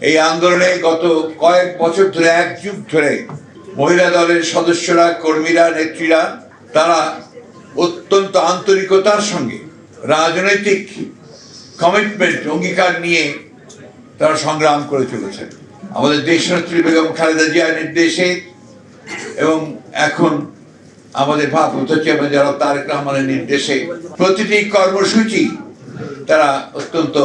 এই আন্দোলনে গত কয়েক বছর ধরে, এক যুগ ধরে মহিলা দলের সদস্যরা, কর্মীরা, নেত্রীরা, তারা অত্যন্ত আন্তরিকতার সঙ্গে রাজনৈতিক কমিটমেন্ট অঙ্গীকার নিয়ে তারা সংগ্রাম করে চলেছে আমাদের দেশনেত্রী বেগম খালেদা জিয়ার নির্দেশে এবং এখন আমাদের ভারপ্রাপ্ত চেয়ারম্যান যারা তারেক রহমানের নির্দেশে প্রতিটি কর্মসূচি তারা অত্যন্ত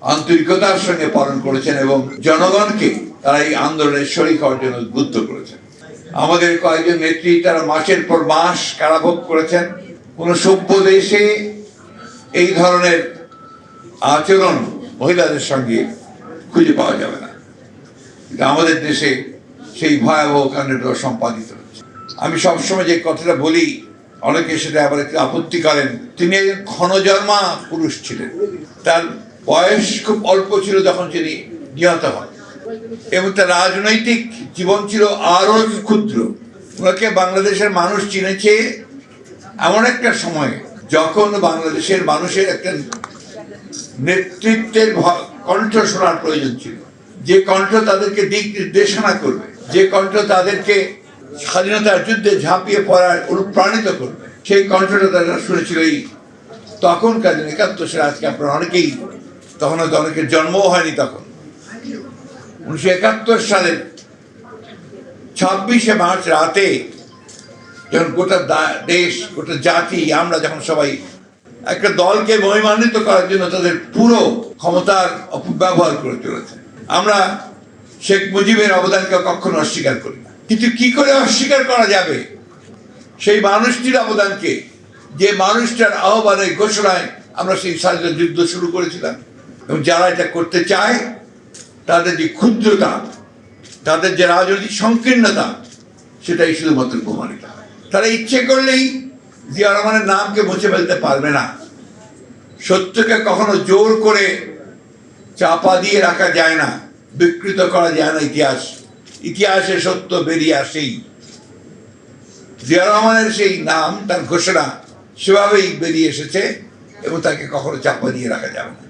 আন্তরিকতার সঙ্গে পালন করেছেন এবং জনগণকে তারা এই আন্দোলনের শরিক হওয়ার জন্য উদ্বুদ্ধ করেছেন। আমাদের কয়েকজন নেত্রী তারা মাসের পর মাস কারাভোগ করেছেন। কোন সভ্য দেশে এই ধরনের আচরণ মহিলাদের সঙ্গে খুঁজে পাওয়া যাবে না। কিন্তু আমাদের দেশে সেই ভয়াবহ কাণ্ডটা সম্পাদিত হচ্ছে। আমি সবসময় যে কথাটা বলি অনেকে সেটা আবার একটু আপত্তি করেন তিনি একজন ক্ষণজন্মা পুরুষ ছিলেন। তার বয়স খুব অল্প ছিল যখন তিনি নিহত হন। এবং তার রাজনৈতিক জীবন ছিল আরও ক্ষুদ্র। ওনাকে বাংলাদেশের মানুষ চিনেছে এমন একটা সময়ে যখন বাংলাদেশের মানুষের একটা নেতৃত্বের কণ্ঠ শোনার প্রয়োজন ছিল। যে কণ্ঠ তাদেরকে দিক নির্দেশনা করবে, যে কণ্ঠ তাদেরকে স্বাধীনতার যুদ্ধে ঝাঁপিয়ে পড়ার অনুপ্রাণিত করবে, সেই কণ্ঠটা তারা শুনেছিল এই তখনকার দিন একাত্তর আজকে আপনারা অনেকেই তখন হয়তো অনেকের জন্মও হয়নি তখন। উনিশশো একাত্তর সালের ছাব্বিশে মার্চ রাতে যখন গোটা দেশ, গোটা জাতি, আমরা যখন সবাই একটা দলকে মহিমান্বিত করার জন্য তাদের পুরো ক্ষমতার অপব্যবহার করে চলেছে, আমরা শেখ মুজিবের অবদানকে কখনো অস্বীকার করি না। কিন্তু কি করে অস্বীকার করা যাবে? সেই মানুষটির অবদানকে, যে মানুষটার আহ্বানে ঘোষণায় আমরা সেই স্বাধীনতা যুদ্ধ শুরু করেছিলাম। এবং যারা এটা করতে চায়, তাদের যে ক্ষুদ্রতা, তাদের যে রাজনৈতিক সংকীর্ণতা, সেটাই শুধুমাত্র প্রমাণিত হয় তারা ইচ্ছে করলেই জিয়া রহমানের নামকে মুছে ফেলতে পারবে না। সত্যকে কখনো জোর করে চাপা দিয়ে রাখা যায় না, বিকৃত করা যায় না ইতিহাস। ইতিহাসে সত্য বেরিয়ে আসেই। জিয়া রহমানের সেই নাম, তার ঘোষণা, সেভাবেই বেরিয়ে এসেছে এবং তাকে কখনো চাপা দিয়ে রাখা যাবে না।